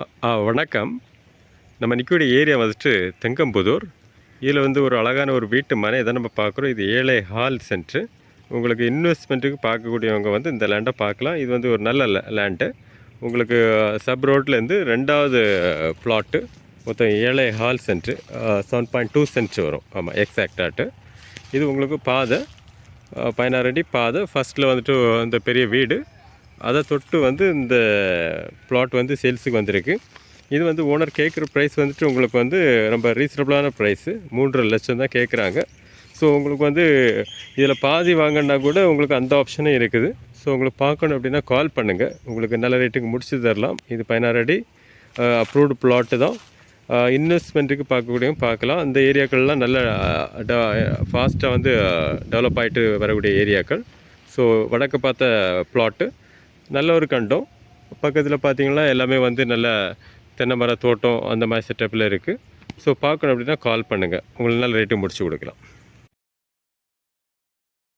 ஆ வணக்கம். நம்ம நிற்கக்கூடிய ஏரியா வந்துட்டு தெங்கம்புதூர். இதில் வந்து ஒரு அழகான ஒரு வீட்டு மனை இதை நம்ம பார்க்குறோம். இது ஏழை ஹால் சென்ட்ரு. உங்களுக்கு இன்வெஸ்ட்மெண்ட்டுக்கு பார்க்கக்கூடியவங்க வந்து இந்த லேண்டை பார்க்கலாம். இது வந்து ஒரு நல்ல லேண்டு. உங்களுக்கு சப் ரோட்லேருந்து ரெண்டாவது பிளாட்டு. மொத்தம் ஏழை hall cent. Seven point two cent வரும். ஆமாம் எக்ஸாக்டாட்டு இது உங்களுக்கு பாதை. பதினாறு அடி பாதை. ஃபஸ்ட்டில் வந்துட்டு அந்த பெரிய வீடு. அதை தொட்டு வந்து இந்த பிளாட் வந்து சேல்ஸுக்கு வந்திருக்கு. இது வந்து ஓனர் கேட்குற ப்ரைஸ் வந்துட்டு உங்களுக்கு வந்து ரொம்ப ரீசனபிளான ப்ரைஸு மூன்றரை லட்சம் தான் கேட்குறாங்க ஸோ உங்களுக்கு வந்து இதில் பாதி வாங்கினா கூட உங்களுக்கு அந்த ஆப்ஷனும் இருக்குது. ஸோ உங்களுக்கு பார்க்கணும் அப்படின்னா கால் பண்ணுங்கள் உங்களுக்கு நல்ல ரேட்டுக்கு முடிச்சு தரலாம். இது பதினாறு அடி அப்ரூவ்டு பிளாட்டு தான். இன்வெஸ்ட்மெண்ட்டுக்கு பார்க்கக்கூடிய பார்க்கலாம். அந்த ஏரியாக்கள்லாம் நல்ல ஃபாஸ்ட்டாக வந்து டெவலப் ஆகிட்டு வரக்கூடிய ஏரியாக்கள். ஸோ வடக்கு பார்த்த பிளாட்டு நல்ல ஒரு கண்டம். பக்கத்தில் பார்த்தீங்கன்னா எல்லாமே வந்து நல்ல தென்னை மர தோட்டம் அந்த மாதிரி செட்டப்பில் இருக்குது ஸோ பார்க்கணும் அப்படின்னா கால் பண்ணுங்கள் உங்களுக்கு நல்ல ரேட்டு முடிச்சு கொடுக்கலாம்.